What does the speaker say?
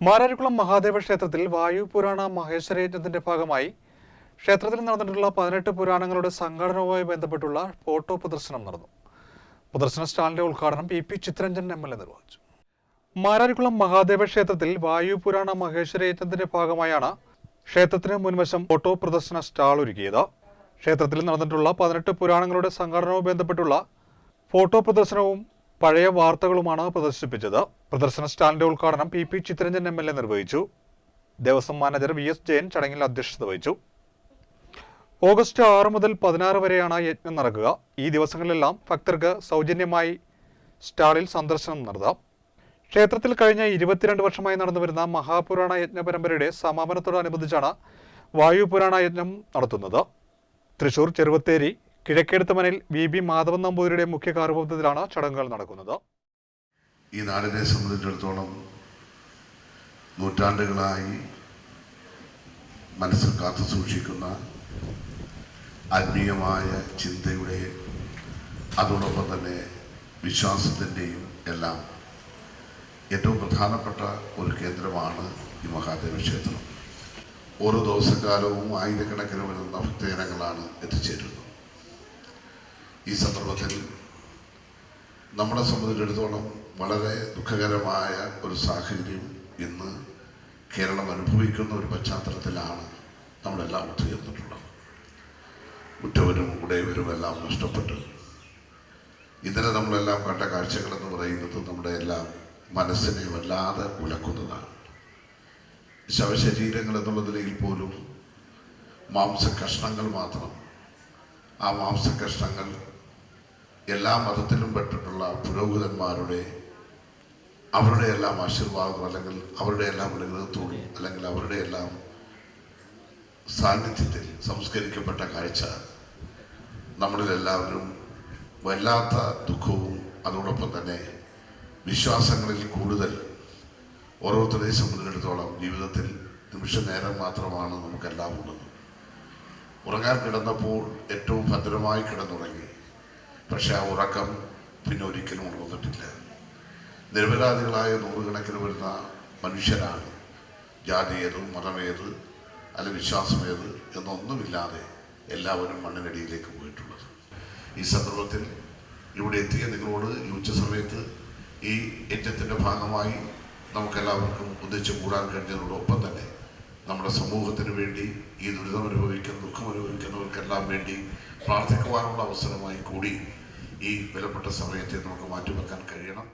മാരാരിക്കുളം മഹാദേവ ക്ഷേത്രത്തിൽ വായു പുരാണ മഹേശ്വരയജ്ഞത്തിന്റെ ഭാഗമായി ക്ഷേത്രത്തിൽ നടന്നിട്ടുള്ള പതിനെട്ട് പുരാണങ്ങളുടെ സംഘടനവുമായി ബന്ധപ്പെട്ടുള്ള ഫോട്ടോ പ്രദർശനം നടന്നു. പ്രദർശന സ്റ്റാളിന്റെ ഉദ്ഘാടനം P P Chitharanjan M L A നിർവഹിച്ചു. മാരാരിക്കുളം മഹാദേവ ക്ഷേത്രത്തിൽ വായു പുരാണ മഹേശ്വരയജ്ഞത്തിന്റെ ഭാഗമായാണ് ക്ഷേത്രത്തിന് മുൻവശം ഫോട്ടോ പ്രദർശന സ്റ്റാൾ ഒരുക്കിയത്. ക്ഷേത്രത്തിൽ നടന്നിട്ടുള്ള പതിനെട്ട് പുരാണങ്ങളുടെ സംഘടനവുമായി ബന്ധപ്പെട്ടുള്ള ഫോട്ടോ പ്രദർശനവും പഴയ വാർത്തകളുമാണ് പ്രദർശിപ്പിച്ചത്. പ്രദർശന സ്റ്റാളിന്റെ ഉദ്ഘാടനം P P Chitharanjan M L A നിർവഹിച്ചു. Devaswom manager V S Jayan ചടങ്ങിൽ അധ്യക്ഷത വഹിച്ചു. ഓഗസ്റ്റ് ആറ് മുതൽ പതിനാറ് വരെയാണ് യജ്ഞം നടക്കുക. ഈ ദിവസങ്ങളിലെല്ലാം ഭക്തർക്ക് സൗജന്യമായി സ്റ്റാളിൽ സന്ദർശനം നടത്താം. ക്ഷേത്രത്തിൽ കഴിഞ്ഞ ഇരുപത്തിരണ്ട് വർഷമായി നടന്നുവരുന്ന മഹാപുരാണ യജ്ഞ പരമ്പരയുടെ സമാപനത്തോടനുബന്ധിച്ചാണ് വായു പുരാണ യജ്ഞം നടത്തുന്നത്. തൃശൂർ ചെറുവത്തേരി കിഴക്കേടുത്തമനിൽ വി ബി മാധവൻ നമ്പൂതിരിയുടെ മുഖ്യ കാർമ്മികത്വത്തിലാണ് ചടങ്ങുകൾ നടക്കുന്നത്. ഈ നാടിനെ സംബന്ധിച്ചിടത്തോളം നൂറ്റാണ്ടുകളായി മനസ്സിൽ കാത്തു സൂക്ഷിക്കുന്ന ആത്മീയമായ ചിന്തയുടെ അതോടൊപ്പം തന്നെ വിശ്വാസത്തിന്റെയും എല്ലാം ഏറ്റവും പ്രധാനപ്പെട്ട ഒരു കേന്ദ്രമാണ് ഈ മഹാദേവ ക്ഷേത്രം. ഓരോ ദിവസക്കാലവും ആയിരക്കണക്കിന് വരുന്ന ഭക്തജനങ്ങളാണ് എത്തിച്ചേരുന്നത്. ഈ സന്ദർഭത്തിൽ നമ്മളെ സംബന്ധിച്ചിടത്തോളം വളരെ ദുഃഖകരമായ ഒരു സാഹചര്യം ഇന്ന് കേരളം അനുഭവിക്കുന്ന ഒരു പശ്ചാത്തലത്തിലാണ് നമ്മളെല്ലാം ഒത്തുചേർന്നിട്ടുള്ളത്. ഉറ്റവരും ഉടയവരും എല്ലാം നഷ്ടപ്പെട്ട് ഇന്നലെ നമ്മളെല്ലാം കണ്ട കാഴ്ചകൾ എന്ന് പറയുന്നത് നമ്മുടെ എല്ലാം മനസ്സിനെ വല്ലാതെ ഉലക്കുന്നതാണ്. ശവശരീരങ്ങൾ എന്നുള്ള നിലയിൽ പോലും മാംസകഷ്ണങ്ങൾ മാത്രം ആ മാംസ മാംസകഷ്ണങ്ങൾ എല്ലാ മതത്തിലും പെട്ടിട്ടുള്ള പുരോഹിതന്മാരുടെ അവരുടെ എല്ലാം ആശീർവാദം അല്ലെങ്കിൽ അവരുടെ എല്ലാം അനുഗ്രഹത്തോട് അല്ലെങ്കിൽ അവരുടെ എല്ലാം സാന്നിധ്യത്തിൽ സംസ്കരിക്കപ്പെട്ട കാഴ്ച നമ്മളിൽ എല്ലാവരും വല്ലാത്ത ദുഃഖവും അതോടൊപ്പം തന്നെ വിശ്വാസങ്ങളിൽ കൂടുതൽ ഓരോരുത്തരെയും സംബന്ധിച്ചിടത്തോളം ജീവിതത്തിൽ നിമിഷ നേരം മാത്രമാണ് നമുക്കെല്ലാം ഉള്ളത്. ഉറങ്ങാൻ കിടന്നപ്പോൾ ഏറ്റവും ഭദ്രമായി കിടന്നുറങ്ങി. പക്ഷെ ആ ഉറക്കം പിന്നെ ഒരിക്കലും ഉണർന്നിട്ടില്ല. നിരപരാധികളായ നൂറുകണക്കിന് വരുന്ന മനുഷ്യരാണ്. ജാതി ഏത് മതമേത് അല്ല വിശ്വാസമേത് എന്നൊന്നുമില്ലാതെ എല്ലാവരും മണ്ണിനടിയിലേക്ക് പോയിട്ടുള്ളത്. ഈ സന്ദർഭത്തിൽ ഇവിടെ എത്തിയ നിങ്ങളോട് ഈ ഉച്ച സമയത്ത് ഈ യജ്ഞത്തിന്റെ ഭാഗമായി നമുക്കെല്ലാവർക്കും ഒന്നിച്ചു കൂടാൻ കഴിഞ്ഞതിനോടൊപ്പം തന്നെ നമ്മുടെ സമൂഹത്തിന് വേണ്ടി ഈ ദുരിതം അനുഭവിക്കുന്ന ദുഃഖം അനുഭവിക്കുന്നവർക്കെല്ലാം വേണ്ടി പ്രാർത്ഥിക്കുവാനുള്ള അവസരമായി കൂടി ഈ വിലപ്പെട്ട സമയത്തെ നമുക്ക് മാറ്റിവെക്കാൻ കഴിയണം.